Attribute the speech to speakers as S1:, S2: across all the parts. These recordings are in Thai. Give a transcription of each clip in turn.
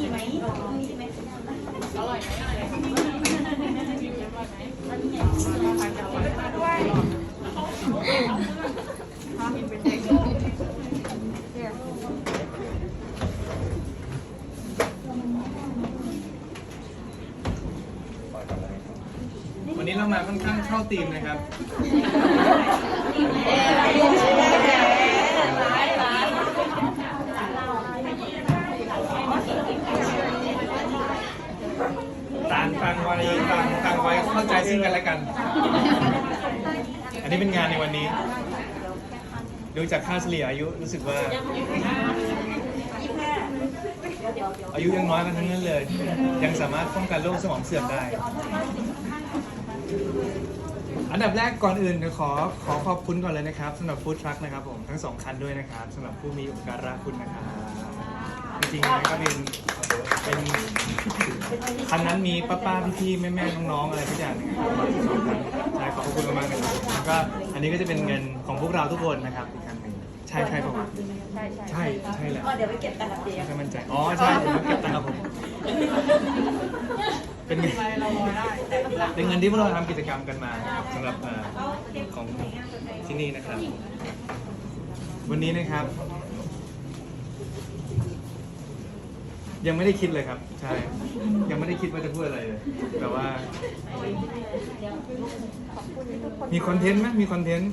S1: ดีไหมดีไหม
S2: อร่อยไหมอร่อยไหมด้วย
S3: วันนี้เรามาค่อนข้างเข้าธีมนะครับ ต่างต่างวัยต่างต่าง วัยซึ่งกันและกัน อันนี้เป็นงานในวันนี้ ดูจากค่าเฉลี่ยอายุรู้สึกว่า อายุยังน้อยกันทั้งนั้นเลย ยังสามารถป้องกันโรคสมองเสื่อมได้ อันดับแรกก่อนอื่นเดี๋ยวขอขอขอบคุณก่อนเลยนะครับสำหรับฟู้ดทรัคนะครับผมทั้งสองคันด้วยนะครับสำหรับผู้มีอุปการะคุณนะครับจริงๆมันก็เป็นเป็น คันนั้นมีป้าป้าพี่พี่แม่แม่ๆน้องๆอะไรทุกอย่างนะครับสองคันใช่ขอบพระคุณมากๆเลยครับแล้วก็อันนี้ก็จะเป็นเงินของพวกเราทุกคนนะครับอีกคันหนึ่งใช่ใช่ป่าวะใช่ใช่แหละ
S1: ก็เดี๋ยวไปเก็บตังค์กับเจ๊
S3: ไม่ค่อยมั่นใจอ๋อใช่ผมเก็บตังค์ครับผมเป็นเงินเป็นเงินที่พวกเราทำกิจกรรมกันมานะครับสำหรับเอ่อของที่นี่นะครับ วันนี้นะครับ ยังไม่ได้คิดเลยครับ ใช่ ยังไม่ได้คิดว่าจะพูดอะไรเลย แต่ว่า มีคอนเทนต์ไหมมีคอนเทนต์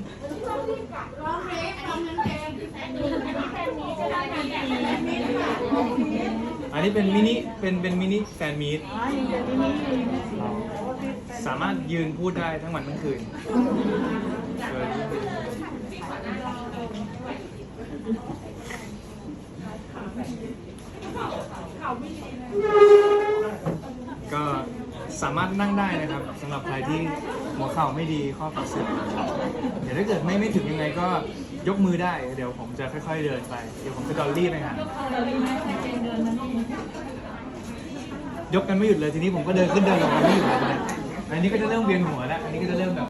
S3: อันนี้เป็นมินิเป็นเป็นมินิแฟนมีตสามารถยืนพูดได้ทั้งวันทั้งคืนเออ ก็สามารถนั่งได้นะครับสำหรับใครที่หัวเข่าไม่ดีข้อเข่าเสื่อมเดี๋ยวถ้าเกิดไม่ไม่ถึงยังไงก็ยกมือได้ เดี๋ยวผมจะค่อยๆเดินไป เดี๋ยวผมจะดอลลี่ไปหายกกันไม่หยุดเลยทีนี้ผมก็เดินขึ้นเดินลงกันไม่หยุดเลยนะอันนี้ก็จะเริ่มเวียนหัวแล้วอันนี้ก็จะเริ่มแบบ